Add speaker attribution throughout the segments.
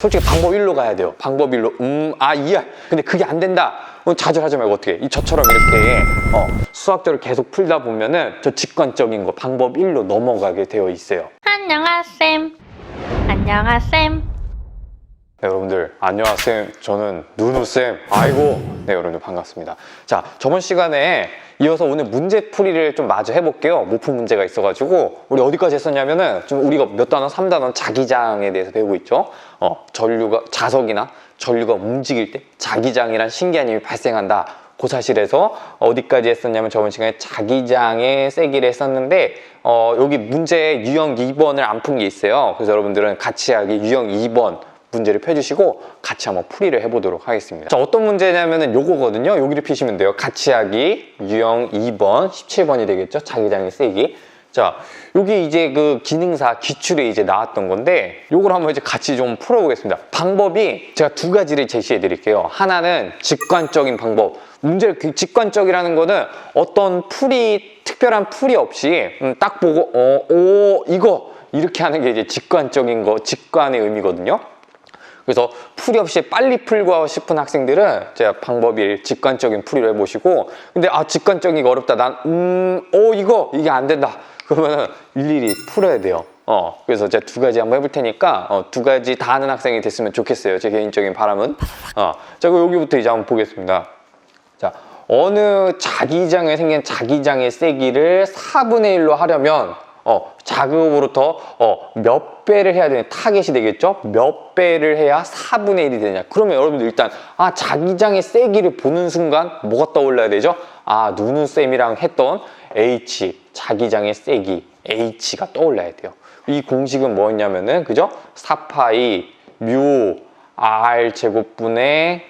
Speaker 1: 솔직히 방법 1로 가야 돼요. 방법 1로. 음, 아, 이해. 근데 그게 안 된다. 좌절하지 말고 어떻게 해? 이 저처럼 이렇게 어, 수학적으로 계속 풀다 보면은 저 직관적인 거 방법 1로 넘어가게 되어 있어요.
Speaker 2: 안녕하셈. 안녕하셈.
Speaker 1: 네, 여러분들 안녕하세요. 저는 누누쌤. 아이고. 네, 여러분들 반갑습니다. 자, 저번 시간에 이어서 오늘 문제풀이를 좀 마저 해볼게요. 모품 문제가 있어가지고 우리 어디까지 했었냐면은 좀 우리가 몇 단원, 3단원 자기장에 대해서 배우고 있죠. 어, 전류가 자석이나 전류가 움직일 때 자기장이란 신기한 힘이 발생한다. 그 사실에서 어디까지 했었냐면 저번 시간에 자기장의 세기를 했었는데 어, 여기 문제 유형 2번을 안 푼 게 있어요. 그래서 여러분들은 같이 하기 유형 2번 문제를 펴주시고 같이 한번 풀이를 해보도록 하겠습니다. 자, 어떤 문제냐면은 요거거든요. 여기를 피시면 돼요. 같이 하기 유형 2번, 17번이 되겠죠. 자기장의 세기. 자, 여기 이제 그 기능사 기출에 이제 나왔던 건데 요걸 한번 이제 같이 좀 풀어보겠습니다. 방법이 제가 두 가지를 제시해 드릴게요. 하나는 직관적인 방법. 문제를 그 직관적이라는 거는 어떤 풀이 특별한 풀이 없이 음, 딱 보고 어, 오 이거 이렇게 하는 게 이제 직관적인 거, 직관의 의미거든요. 그래서 풀이 없이 빨리 풀고 싶은 학생들은 제가 방법이 직관적인 풀이를 해보시고 근데 아 직관적인 거 어렵다. 난 음 어 이거 이게 안 된다. 그러면은 일일이 풀어야 돼요. 어 그래서 제가 두 가지 한번 해볼 테니까 어, 두 가지 다 하는 학생이 됐으면 좋겠어요. 제 개인적인 바람은. 어자 그럼 여기부터 이제 한번 보겠습니다. 자 어느 자기장에 생긴 자기장의 세기를 4분의 1로 하려면 어, 자극으로부터 어, 몇 배를 해야 되는 타겟이 되겠죠? 몇 배를 해야 4분의 1이 되냐? 그러면 여러분들 일단 아 자기장의 세기를 보는 순간 뭐가 떠올라야 되죠? 아 누누 쌤이랑 했던 H 자기장의 세기 H가 떠올라야 돼요. 이 공식은 뭐였냐면은 그죠? 4파이 뮤 R 제곱분의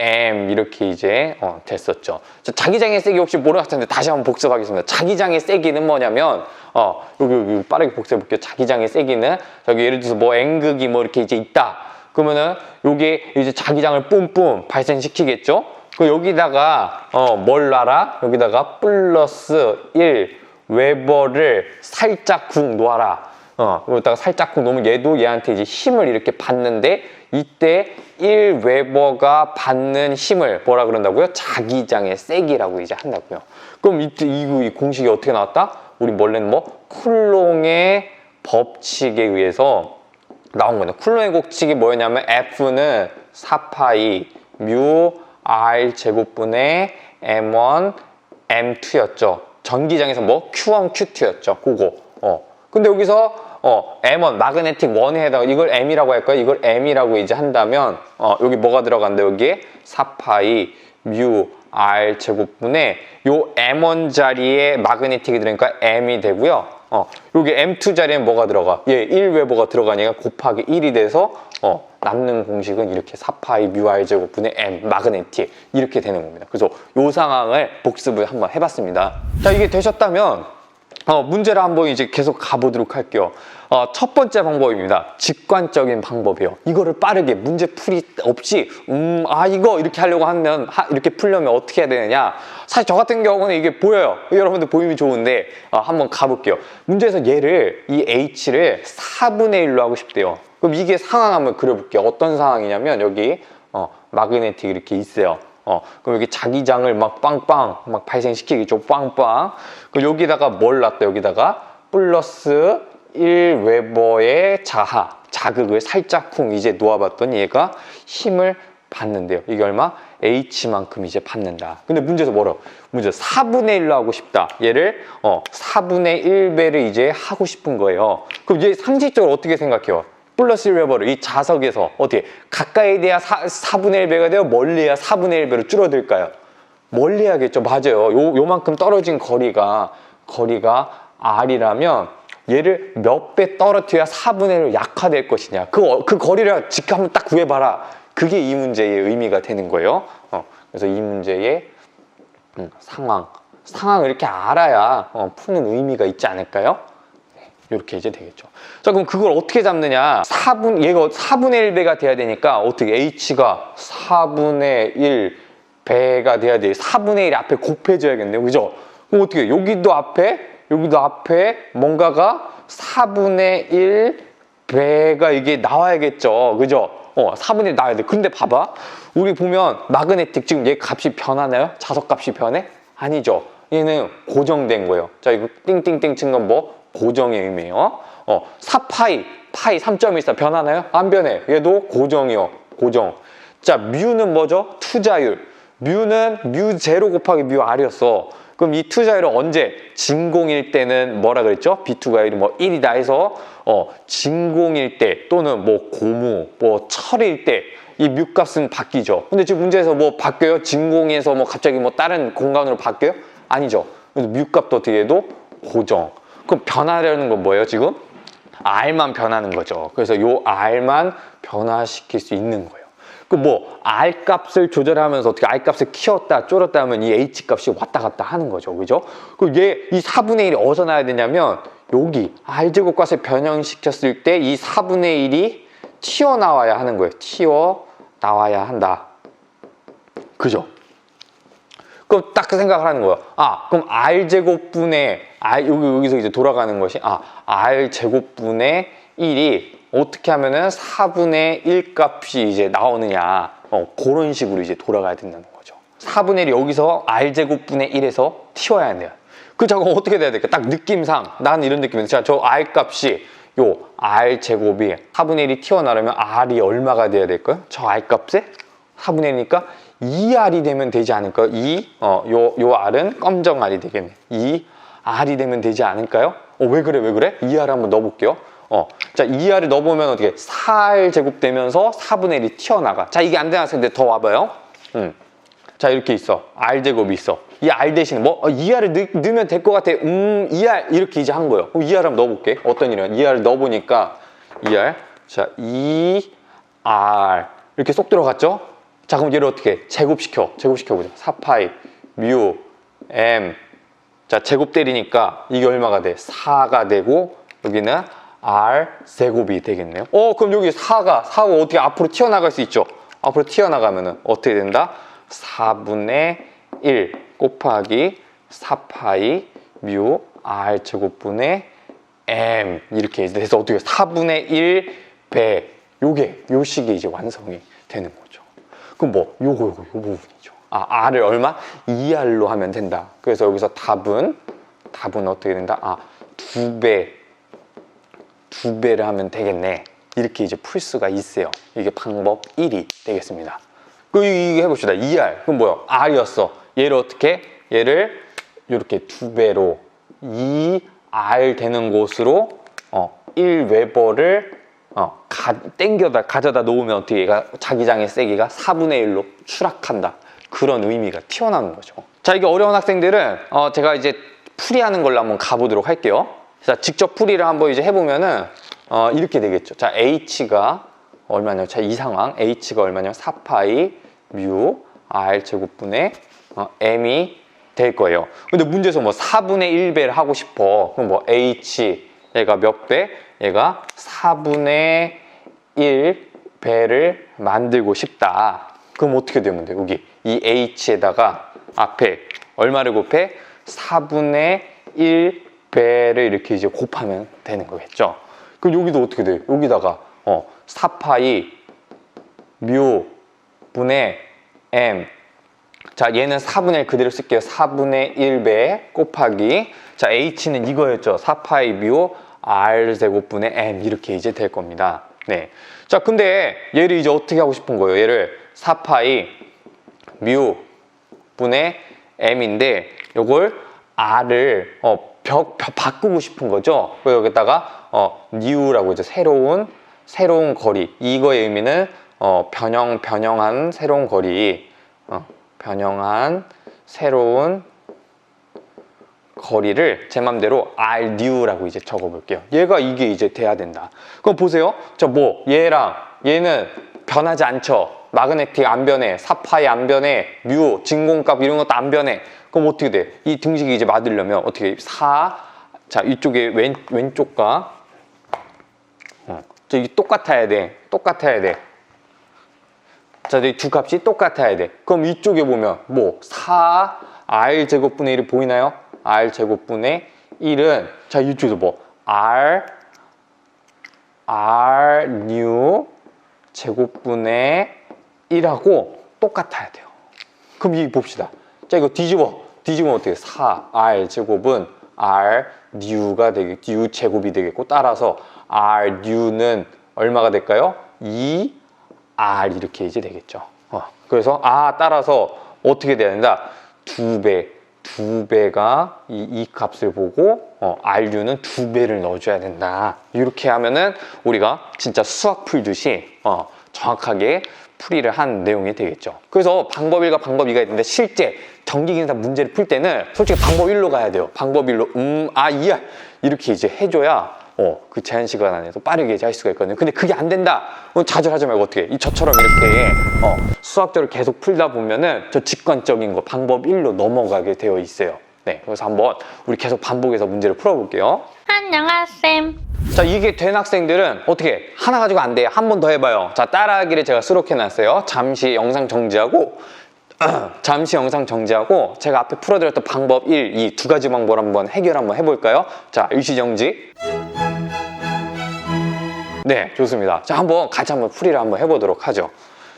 Speaker 1: M 이렇게 이제 어, 됐었죠. 자, 자기장의 세기 혹시 모르는 학생들 다시 한번 복습하겠습니다. 자기장의 세기는 뭐냐면 어 여기, 여기 빠르게 복습해 볼게요. 자기장의 세기는 저기 예를 들어서 뭐 N극이 뭐 이렇게 이제 있다. 그러면은 요게 이제 자기장을 뿜뿜 발생시키겠죠. 그 여기다가 어 뭘 놔라? 여기다가 플러스 1 웨버를 살짝 쿵 놓아라. 어, 그러다가 살짝 쿵 놓으면 얘도 얘한테 이제 힘을 이렇게 받는데 이때 1웨버가 받는 힘을 뭐라 그런다고요? 자기장의 세기라고 이제 한다고요. 그럼 이때 이, 이 공식이 어떻게 나왔다? 우리 원래는 뭐 쿨롱의 법칙에 의해서 나온 거네. 쿨롱의 법칙이 뭐였냐면 F는 4파이 뮤 R 제곱분의 M1 M2였죠. 전기장에서 뭐 Q1 Q2였죠. 그거. 어. 근데 여기서 어, M1 마그네틱 1에 해당하 이걸 M이라고 할까요? 이걸 M이라고 이제 한다면 어, 여기 뭐가 들어간다 여기에 4파이 뮤 R 제곱분의 요 M1 자리에 마그네틱이 들어가니까 M이 되고요. 어, 여기 M2 자리에 뭐가 들어가? 예, 1웨버가 들어가니까 곱하기 1이 돼서 어, 남는 공식은 이렇게 4파이 뮤 R 제곱분의 M 마그네틱 이렇게 되는 겁니다. 그래서 요 상황을 복습을 한번 해봤습니다. 자, 이게 되셨다면 어, 문제를 한번 이제 계속 가보도록 할게요. 어, 첫 번째 방법입니다. 직관적인 방법이에요. 이거를 빠르게 문제 풀이 없이 음, 아 이거 이렇게 하려고 하면 하- 이렇게 풀려면 어떻게 해야 되느냐? 사실 저 같은 경우는 이게 보여요. 여러분들 보이면 좋은데 어, 한번 가볼게요. 문제에서 얘를 이 h를 4분의 1로 하고 싶대요. 그럼 이게 상황 한번 그려볼게요. 어떤 상황이냐면 여기 어, 마그네틱 이렇게 있어요. 어, 그럼 여기 자기장을 막 빵빵 막 발생시키겠죠. 빵빵. 그 여기다가 뭘 놨다 여기다가 플러스 1웨버의 자하, 자극을 살짝 쿵 이제 놓아봤더니 얘가 힘을 받는데요. 이게 얼마? H만큼 이제 받는다. 근데 문제에서 뭐라? 문제 4분의 1로 하고 싶다. 얘를 어, 4분의 1배를 이제 하고 싶은 거예요. 그럼 얘 상식적으로 어떻게 생각해요? 플러스 1웨버를 이 자석에서 어떻게 가까이 돼야 4, 4분의 1배가 돼요? 멀리 해야 4분의 1배로 줄어들까요? 멀리 해야겠죠. 맞아요. 요, 요만큼 떨어진 거리가 거리가 R이라면 얘를 몇 배 떨어뜨려야 4분의 1로 약화될 것이냐. 그, 어- 그 거리를 직접 한번 딱 구해봐라. 그게 이 문제의 의미가 되는 거예요. 어, 그래서 이 문제의 음, 상황. 상황을 이렇게 알아야 어, 푸는 의미가 있지 않을까요? 이렇게 이제 되겠죠. 자, 그럼 그걸 어떻게 잡느냐? 4분, 얘가 4분의 1배가 돼야 되니까 어떻게 H가 4분의 1 배가 돼야 돼. 4분의 1 앞에 곱해줘야겠네요. 그죠? 그럼 어떻게, 여기도 앞에, 여기도 앞에 뭔가가 4분의 1 배가 이게 나와야겠죠. 그죠? 어, 4분의 1 나와야 돼. 근데 봐봐. 우리 보면 마그네틱 지금 얘 값이 변하나요? 자석 값이 변해? 아니죠. 얘는 고정된 거예요. 자, 이거 띵띵띵 친 건 뭐? 고정의 의미예요. 어, 4파이, 파이 3.14 변하나요? 안 변해. 얘도 고정이요. 고정. 자, 뮤는 뭐죠? 투자율. 뮤는 뮤 제로 곱하기 뮤 R이었어. 그럼 이 투자율은 언제? 진공일 때는 뭐라 그랬죠? B2가 뭐 1이다 해서 어, 진공일 때 또는 뭐 고무, 뭐 철일 때 이 뮤값은 바뀌죠. 근데 지금 문제에서 뭐 바뀌어요? 진공에서 뭐 갑자기 뭐 다른 공간으로 바뀌어요? 아니죠. 그래서 뮤값도 어떻게 해도 고정. 그럼 변하려는 건 뭐예요, 지금? R만 변하는 거죠. 그래서 요 R만 변화시킬 수 있는 거예요. 그 뭐 R 값을 조절하면서 어떻게 R 값을 키웠다 줄였다 하면 이 H 값이 왔다 갔다 하는 거죠. 그죠? 그 얘 이 4분의 1이 어디서 나야 되냐면 여기 R 제곱값을 변형시켰을 때 이 4분의 1이 튀어나와야 하는 거예요. 튀어나와야 한다. 그죠? 그럼 딱그 생각을 하는 거예요. 아, 그럼 R 제곱분의 R 여기 여기서 이제 돌아가는 것이 아, R 제곱분의 1이 어떻게 하면은 4분의 1 값이 이제 나오느냐. 어, 그런 식으로 이제 돌아가야 된다는 거죠. 4분의 1이 여기서 R 제곱분의 1에서 튀어야 돼요. 그 작업 어떻게 돼야 될까? 딱 느낌상 나는 이런 느낌인데 자, 저 R 값이 요 R 제곱이 4분의 1이 튀어나오려면 R이 얼마가 돼야 될까요? 저 R 값에 4분의 1이니까 2R이 되면 되지 않을까요? 2, 어, 요, 요 R은 검정 R이 되겠네. 2R이 되면 되지 않을까요? 어, 왜 그래, 왜 그래? 2R 한번 넣어볼게요. 어, 자, 2R을 넣어보면 어떻게 4R 제곱되면서 4분의 1이 튀어나가. 자, 이게 안 되는 학생들 더 와봐요. 음. 자, 이렇게 있어. R 제곱이 있어. 이 R 대신에 뭐, 어, 2R을 넣, 넣으면 될 것 같아. 음, 2R 이렇게 이제 한 거예요. 그럼 2R 한번 넣어볼게. 어떤 일이야? 2R을 넣어보니까 2R. 자, 2R. 이렇게 쏙 들어갔죠? 자, 그럼 얘를 어떻게? 제곱시켜. 제곱시켜 보자. 4파이, 뮤, M. 자, 제곱 때리니까 이게 얼마가 돼? 4가 되고, 여기는 R 제곱이 되겠네요. 어, 그럼 여기 4가, 4가 어떻게 앞으로 튀어나갈 수 있죠? 앞으로 튀어나가면은 어떻게 된다? 4분의 1 곱하기 4파이 뮤 R 제곱분의 M 이렇게 돼서 어떻게 4분의 1배 요게 요 식이 이제 완성이 되는 거죠. 그럼 뭐 요거 요거 요 부분이죠. 아 R을 얼마? 2R로 하면 된다. 그래서 여기서 답은 답은 어떻게 된다? 아, 두 배. 두 배를 하면 되겠네. 이렇게 이제 풀 수가 있어요. 이게 방법 1이 되겠습니다. 그 이거 해봅시다. 2R. 그럼 뭐야? R이었어. 얘를 어떻게? 얘를 이렇게 두 배로 2R 되는 곳으로 어, 1 웨버를 어, 가, 땡겨다 가져다 놓으면 어떻게 얘가 자기장의 세기가 4분의 1로 추락한다. 그런 의미가 튀어나오는 거죠. 자, 이게 어려운 학생들은 어, 제가 이제 풀이하는 걸로 한번 가보도록 할게요. 자, 직접 풀이를 한번 이제 해보면은 어, 이렇게 되겠죠. 자, H가 얼마냐? 자, 이 상황 H가 얼마냐? 4파이 뮤 R 제곱분의 어, M이 될 거예요. 근데 문제에서 뭐 4분의 1배를 하고 싶어. 그럼 뭐 H 얘가 몇 배? 얘가 4분의 1배를 만들고 싶다. 그럼 어떻게 되면 돼? 여기 이 H에다가 앞에 얼마를 곱해? 4분의 1배를 이렇게 이제 곱하면 되는 거겠죠. 그럼 여기도 어떻게 돼? 여기다가 어 4파이 뮤 분의 m 자 얘는 4분의 1 그대로 쓸게요. 4분의 1배 곱하기. 자 h는 이거였죠. 4파이 뮤 r 제곱분의 m. 이렇게 이제 될 겁니다. 네 자 근데 얘를 이제 어떻게 하고 싶은 거예요? 얘를 4파이 뮤 분의 m인데 요걸 r을 어, 벽, 벽 바꾸고 싶은 거죠? 그래서 여기다가 어, new라고 이제 새로운 새로운 거리. 이거의 의미는 어, 변형 변형한 새로운 거리. 어, 변형한 새로운 거리를 제 맘대로 R new라고 이제 적어 볼게요. 얘가 이게 이제 돼야 된다. 그럼 보세요. 저 뭐 얘랑 얘는 변하지 않죠. 마그네틱 안 변해, 사파이 안 변해, 뮤 진공값 이런 것도 안 변해. 그럼 어떻게 돼? 이 등식이 이제 맞으려면 어떻게 4, 자 이쪽에 왼 왼쪽과 어, 저기 똑같아야 돼. 똑같아야 돼. 자, 이두 값이 똑같아야 돼. 그럼 이쪽에 보면 뭐 4 r 제곱분의 1이 보이나요? r 제곱분의 1은 자 이쪽에서 뭐 r r new 제곱분의 1하고 똑같아야 돼요. 그럼 이 봅시다. 자, 이거 뒤집어. 뒤집으면 어떻게? 4R 제곱은 R 뉴가 되겠, U 제곱이 되겠고, 따라서 R 뉴는 얼마가 될까요? 2R 이렇게 이제 되겠죠. 어, 그래서, 아, 따라서 어떻게 돼야 된다? 두 배. 두 배가 이, 이 값을 보고 어, RU는 두 배를 넣어줘야 된다. 이렇게 하면은 우리가 진짜 수학 풀듯이 어, 정확하게 풀이를 한 내용이 되겠죠. 그래서 방법 1과 방법 2가 있는데 실제 경기긴사 문제를 풀 때는 솔직히 방법 1로 가야 돼요. 방법 1로 음, 아, 이해 이렇게 이제 해줘야 어, 그 제한 시간 안에서 빠르게 할 수가 있거든요. 근데 그게 안 된다. 좌절하지 말고 어떻게? 이 저처럼 이렇게 어, 수학적으로 계속 풀다 보면은 저 직관적인 거 방법 1로 넘어가게 되어 있어요. 네, 그래서 한번 우리 계속 반복해서 문제를 풀어볼게요.
Speaker 2: 안녕하쌤.
Speaker 1: 자, 이게 된 학생들은 어떻게 하나 가지고 안 돼. 한 번 더 해봐요. 자, 따라하기를 제가 수록해놨어요. 잠시 영상 정지하고 잠시 영상 정지하고 제가 앞에 풀어드렸던 방법 1, 2 두 가지 방법을 한번 해결 한번 해볼까요? 자, 일시 정지. 네, 좋습니다. 자, 한번 같이 한번 풀이를 한번 해보도록 하죠.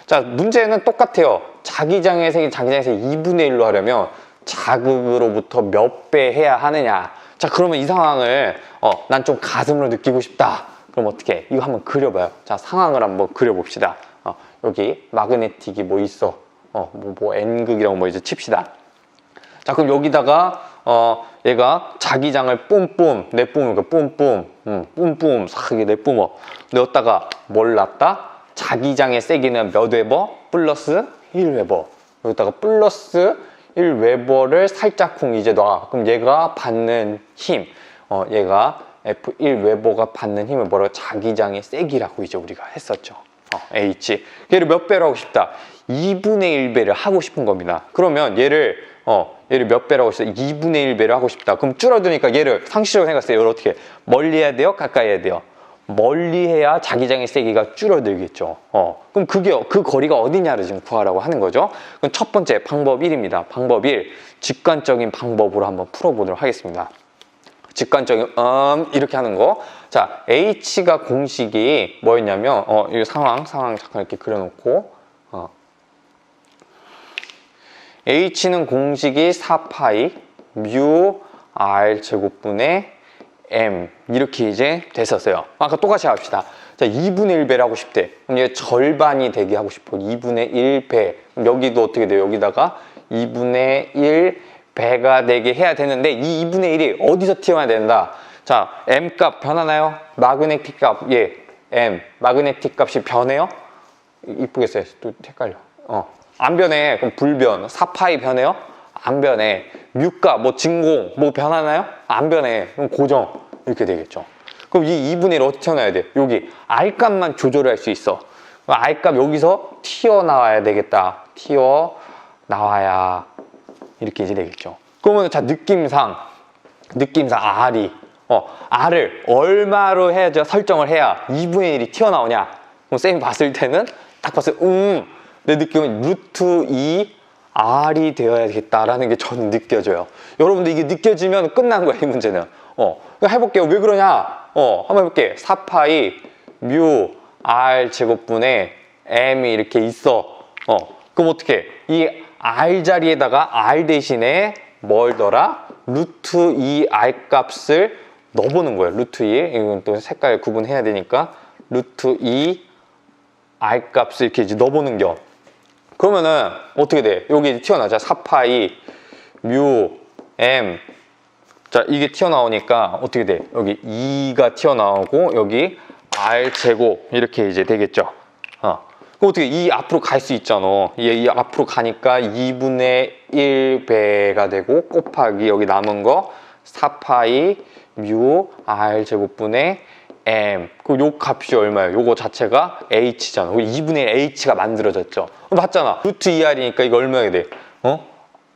Speaker 1: 자, 문제는 똑같아요. 자기장의 색이 자기장의 색 2분의 1로 하려면 자극으로부터 몇 배 해야 하느냐. 자, 그러면 이 상황을 어, 난 좀 가슴으로 느끼고 싶다. 그럼 어떻게? 이거 한번 그려봐요. 자, 상황을 한번 그려봅시다. 어, 여기 마그네틱이 뭐 있어? 어, 뭐, 뭐 N극이라고 뭐 이제 칩시다. 자 그럼 여기다가 어 얘가 자기장을 뿜뿜 내뿜으니까 뿜뿜 음, 뿜뿜 싹하게 내뿜어. 넣었다가 뭘 놨다? 자기장의 세기는 몇 웨버? 플러스 1웨버. 여기다가 플러스 1웨버를 살짝쿵 이제 놔. 그럼 얘가 받는 힘. 어, 얘가 F1 웨버가 받는 힘을 뭐라고? 자기장의 세기라고 이제 우리가 했었죠. 어, H. 얘를 몇 배로 하고 싶다 2분의 1배를 하고 싶은 겁니다 그러면 얘를 어, 얘를 몇 배라고 했어? 2분의 1배를 하고 싶다. 그럼 줄어드니까 얘를 상식적으로 생각했어요. 얘를 어떻게? 멀리 해야 돼요? 가까이 해야 돼요? 멀리 해야 자기장의 세기가 줄어들겠죠. 어, 그럼 그게, 그 거리가 어디냐를 지금 구하라고 하는 거죠. 그럼 첫 번째 방법 1입니다. 방법 1. 직관적인 방법으로 한번 풀어 보도록 하겠습니다. 직관적인, 음, 이렇게 하는 거. 자, H가 공식이 뭐였냐면, 어, 이 상황, 상황 잠깐 이렇게 그려 놓고, 어, h는 공식이 4파이 뮤 r 제곱분의 m 이렇게 이제 됐었어요. 아까 똑같이 합시다. 자, 2분의 1배를 하고 싶대. 그럼 얘 절반이 되게 하고 싶어. 2분의 1배. 그럼 여기도 어떻게 돼요? 여기다가 2분의 1배가 되게 해야 되는데 이 2분의 1이 어디서 튀어나야 된다? 자, m 값 변하나요? 마그네틱 값, 예, m. 마그네틱 값이 변해요? 이쁘게 써요. 또 헷갈려. 어. 안 변해. 그럼 불변. 4파이 변해요? 안 변해. 뮤가, 뭐 진공, 뭐 변하나요? 안 변해. 그럼 고정. 이렇게 되겠죠. 그럼 이 2분의 1 어떻게 튀어나와야 돼? 여기 R 값만 조절할 수 있어. 그럼 R 값 여기서 튀어나와야 되겠다. 튀어나와야 이렇게 이제 되겠죠. 그러면 자, 느낌상, 느낌상 R이, 어, R을 얼마로 해야죠? 설정을 해야 2분의 1이 튀어나오냐? 그럼 쌤이 봤을 때는 딱 봤을 때, 음, 내 느낌은 루트 2 R이 되어야겠다라는 게 저는 느껴져요. 여러분들 이게 느껴지면 끝난 거예요, 이 문제는. 어, 해볼게요. 왜 그러냐? 어, 한번 해볼게. 4파이 뮤 R 제곱분의 M이 이렇게 있어. 어, 그럼 어떻게? 이 R 자리에다가 R 대신에 뭘더라? 루트 2 R 값을 넣어보는 거예요. 루트 2. 이건 또 색깔 구분해야 되니까. 루트 2 R 값을 이렇게 이제 넣어보는 겨. 그러면은 어떻게 돼? 여기 튀어나자 4파이 뮤 m 자 이게 튀어나오니까 어떻게 돼? 여기 2가 튀어나오고 여기 r 제곱 이렇게 이제 되겠죠. 어. 어떻게 이 앞으로 갈 수 있잖아. 이, 이 앞으로 가니까 2분의 1배가 되고 곱하기 여기 남은 거 4파이 뮤 r 제곱분의 m 그럼 요 값이 얼마예요? 요거 자체가 h잖아. 2분의 1 h가 만들어졌죠. 그럼 봤잖아. 루트 2r이니까 이거 얼마야 돼? 어?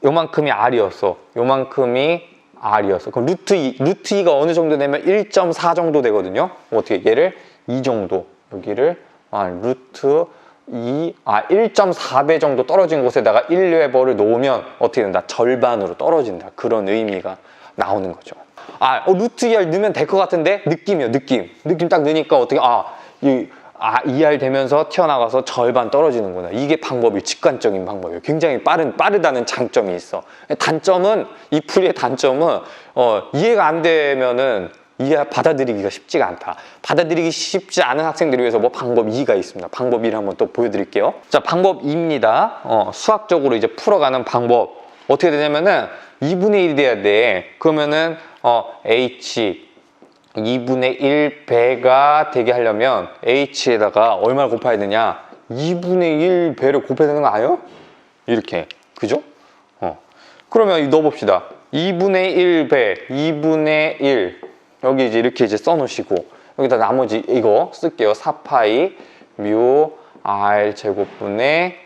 Speaker 1: 요만큼이 r이었어. 요만큼이 r이었어. 그럼 루트 2, 루트 2가 어느 정도 되면 1.4 정도 되거든요. 어떻게 얘를 2 정도 여기를 아, 루트 2, 아 1.4배 정도 떨어진 곳에다가 1웨버를 놓으면 어떻게 된다? 절반으로 떨어진다. 그런 의미가 나오는 거죠. 아, 어, 루트 2r 넣으면 될 것 같은데? 느낌이요, 느낌. 느낌 딱 넣으니까 어떻게, 아, 이 아, 2R 되면서 튀어나가서 절반 떨어지는구나. 이게 방법이 직관적인 방법이에요. 굉장히 빠른 빠르다는 장점이 있어. 단점은 이 풀이의 단점은 어, 이해가 안 되면은 이해 받아들이기가 쉽지가 않다. 받아들이기 쉽지 않은 학생들을 위해서 뭐 방법 2가 있습니다. 방법 2를 한번 또 보여드릴게요. 자, 방법 2입니다. 어, 수학적으로 이제 풀어가는 방법 어떻게 되냐면은 2분의 1이 돼야 돼. 그러면은 어, h 2분의 1 배가 되게 하려면 h에다가 얼마를 곱해야 되냐? 2분의 1 배를 곱해야 되는 거 아니에요? 이렇게 그죠? 어. 그러면 넣어봅시다. 2분의 1 배, 2분의 1 여기 이제 이렇게 이제 써놓으시고 여기다 나머지 이거 쓸게요. 4파이 뮤 r 제곱분의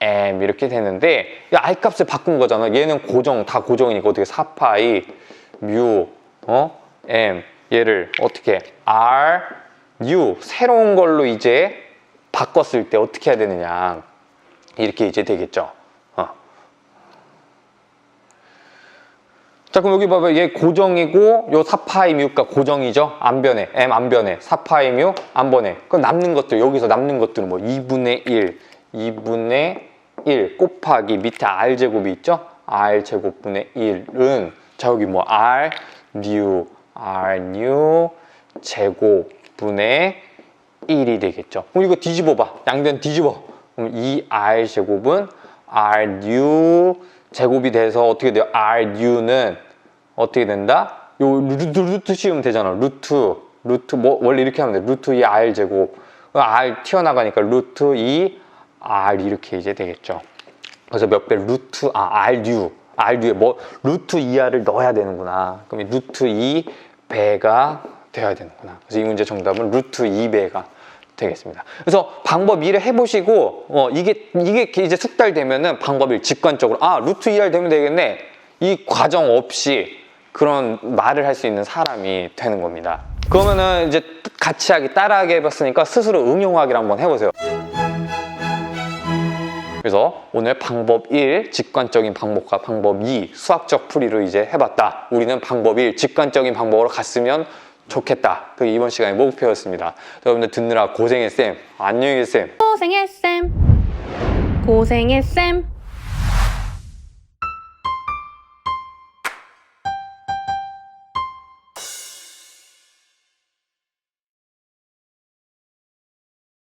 Speaker 1: m 이렇게 되는데 이 r 값을 바꾼 거잖아. 얘는 고정 다 고정이니까 어떻게 4파이 뮤 어? m 얘를 어떻게? r u 새로운 걸로 이제 바꿨을 때 어떻게 해야 되느냐. 이렇게 이제 되겠죠. 어. 자 그럼 여기 봐봐 얘 고정이고 요 4파이 뮤가 고정이죠. 안 변해 m 안 변해 4파이 뮤안 변해 그럼 남는 것들 여기서 남는 것들은 뭐 2분의 1 2분의 1 곱하기 밑에 r 제곱이 있죠? r 제곱분의 1은 자 여기 뭐 r 뉴 r 뉴 제곱분의 1이 되겠죠 그럼 이거 뒤집어 봐 양변 뒤집어 그럼 2r 제곱은 r 뉴 제곱이 돼서 어떻게 돼요? r 뉴는 어떻게 된다? 요 루트, 루트 씌우면 되잖아. 루트 루트 뭐 원래 이렇게 하면 돼. 루트 2 r 제곱 r 튀어나가니까 루트 2 r 이렇게 이제 되겠죠. 그래서 몇 배? 루트 아 r 뉴 r 뉴에 뭐 루트 2r을 넣어야 되는구나. 그럼 이 루트 2 배가 돼야 되는구나. 그래서 이 문제 정답은 루트 2배가 되겠습니다. 그래서 방법 2를 해보시고 어, 이게 이게 이제 숙달되면은 방법 1 직관적으로 아 루트 2r 되면 되겠네 이 과정 없이 그런 말을 할 수 있는 사람이 되는 겁니다. 그러면은 이제 같이 하기 따라하기 해봤으니까 스스로 응용하기를 한번 해보세요. 그래서 오늘 방법 1 직관적인 방법과 방법 2 수학적 풀이를 이제 해봤다. 우리는 방법 1 직관적인 방법으로 갔으면 좋겠다. 그게 이번 시간의 목표였습니다. 여러분들 듣느라 고생했쌤. 안녕히 계세요.
Speaker 2: 고생했음. 고생했음.